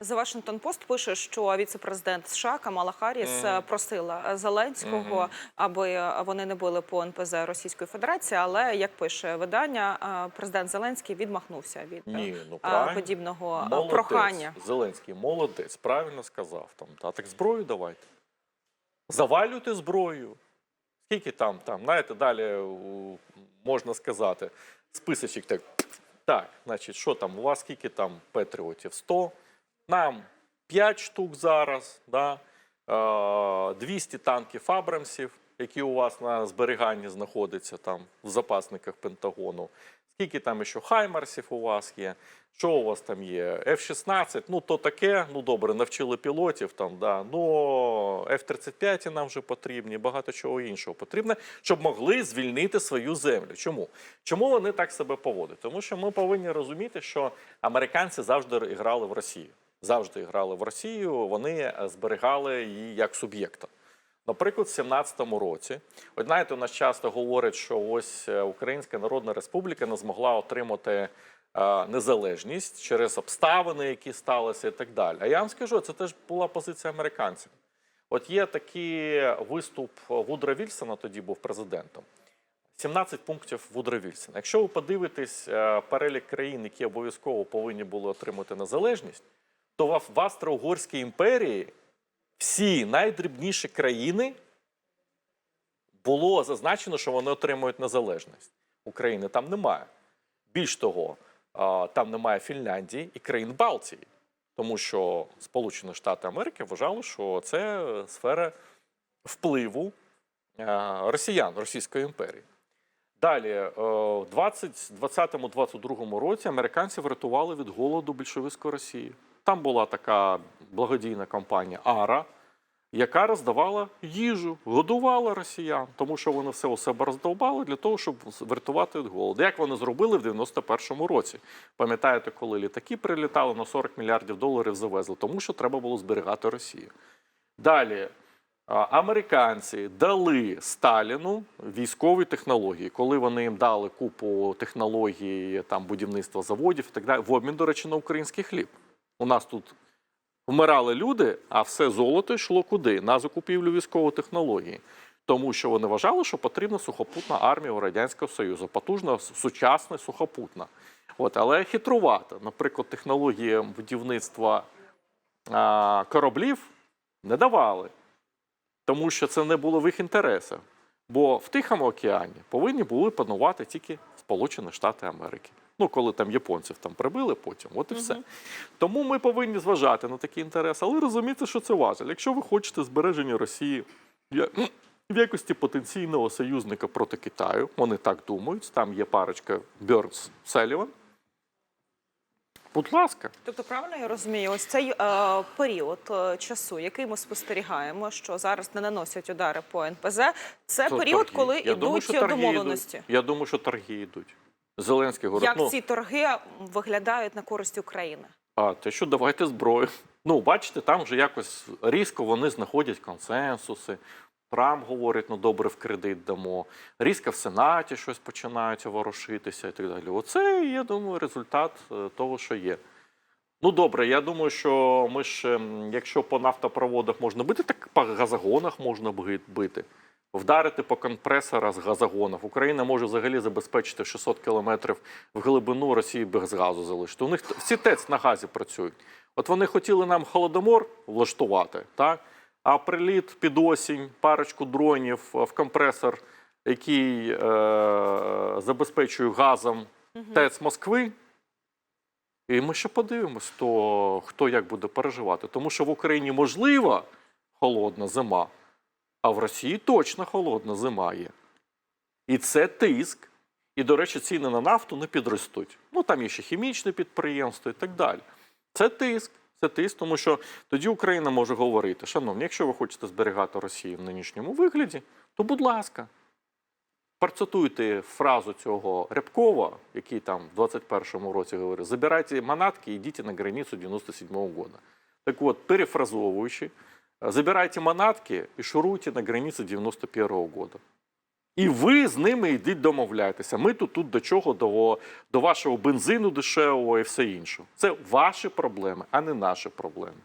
The Washington Post пише, що віце-президент США Камала Харріс е, просила е, Зеленського, аби е, вони не били по НПЗ Російської Федерації. Але як пише видання, президент Зеленський відмахнувся від Ні, ну подібного Молодець. прохання. Зеленський молодець, правильно сказав. Там, та так зброю давайте. Завалюйте зброю. Скільки там, там, знаєте, далі можна сказати, списочок так. Так, значить, що там, у вас скільки там патріотів? 100? Нам 5 штук зараз, да? е, 200 танків Абрамсів, які у вас на зберіганні знаходяться там в запасниках Пентагону. Скільки там ще Хаймарсів у вас є? Що у вас там є? F-16, ну то таке, ну добре, навчили пілотів там, да. Ну F-35 нам вже потрібні, багато чого іншого потрібно, щоб могли звільнити свою землю. Чому? Чому вони так себе поводять? Тому що ми повинні розуміти, що американці завжди грали в Росію. Завжди грали в Росію, вони зберігали її як суб'єкта. Наприклад, в 17-му році, от знаєте, у нас часто говорять, що ось е, Українська Народна Республіка не змогла отримати е, незалежність через обставини, які сталися, і так далі. А я вам скажу, це теж була позиція американців. От є такий виступ Вудра Вільсона, тоді був президентом. 17 пунктів Вудра Вільсона. Якщо ви подивитесь е, перелік країн, які обов'язково повинні були отримати незалежність, то в Австро-Угорській імперії всі найдрібніші країни було зазначено, що вони отримують незалежність. України там немає. Більш того, там немає Фінляндії і країн Балтії, тому що Сполучені Штати Америки вважали, що це сфера впливу росіян Російської імперії. Далі, е, в 2020-2022 році американці врятували від голоду більшовицьку Росію. Там була така благодійна компанія Ара, яка роздавала їжу, годувала росіян, тому що вони все у себе роздовбали для того, щоб врятувати від голоду. Як вони зробили в 91-му році? Пам'ятаєте, коли літаки прилітали на 40 мільярдів доларів завезли, тому що треба було зберігати Росію. Далі американці дали Сталіну військові технології, коли вони їм дали купу технологій там будівництва заводів і так далі, в обмін, до речі, на український хліб. У нас тут вмирали люди, а все золото йшло куди? На закупівлю військової технології. Тому що вони вважали, що потрібна сухопутна армія у Радянського Союзу, потужна, сучасна, сухопутна. От, але хитрувата. Наприклад, технології будівництва а, кораблів не давали, тому що це не було в їх інтересах. Бо в Тихому океані повинні були панувати тільки Сполучені Штати Америки. Ну, коли там японців там прибили потім, от і все. Тому ми повинні зважати на такі інтереси, але розуміти, що це важливо. Якщо ви хочете збереження Росії в якості потенційного союзника проти Китаю, вони так думають, там є парочка Бьорнс Селіван. Будь ласка. Тобто, правильно я розумію, ось цей е, період е, часу, який ми спостерігаємо, що зараз не наносять удари по НПЗ, це То період, торги. коли Я йдуть торги домовленості. Йдуть. Я думаю, що торги йдуть. Зеленський говорить, Як ну, ці торги виглядають на користь України? А, те, що давайте зброю. Ну, бачите, там вже якось різко вони знаходять консенсуси. Трамп говорить, ну добре, в кредит дамо. Різко в Сенаті щось починають ворушитися і так далі. Оце, я думаю, результат е, того, що є. Ну добре, я думаю, що ми ж, ем, якщо по нафтопроводах можна бити, так по газогонах можна бити. Вдарити по компресорах з газогонів. Україна може взагалі забезпечити 600 кілометрів в глибину Росії без газу залишити. У них всі ТЕЦ на газі працюють. От вони хотіли нам холодомор влаштувати, так? а приліт під осінь, парочку дронів в компресор, який е- забезпечує газом ТЕЦ Москви. І ми ще подивимось, то хто як буде переживати. Тому що в Україні можлива холодна зима, а в Росії точно холодна зима є. І це тиск. І, до речі, ціни на нафту не підростуть. Ну там є ще хімічне підприємство і так далі. Це тиск. Це тиск, тому що тоді Україна може говорити: шановні, якщо ви хочете зберігати Росію в нинішньому вигляді, то будь ласка, процитуйте фразу цього Рябкова, який там в 21-му році говорив: забирайте манатки і йдіть на границю 97-го года. Так от, перефразовуючи, забирайте манатки і шуруйте на границі 91-го года. І ви з ними йдіть домовляйтеся. Ми тут, тут до чого? До, до вашого бензину дешевого і все інше. Це ваші проблеми, а не наші проблеми.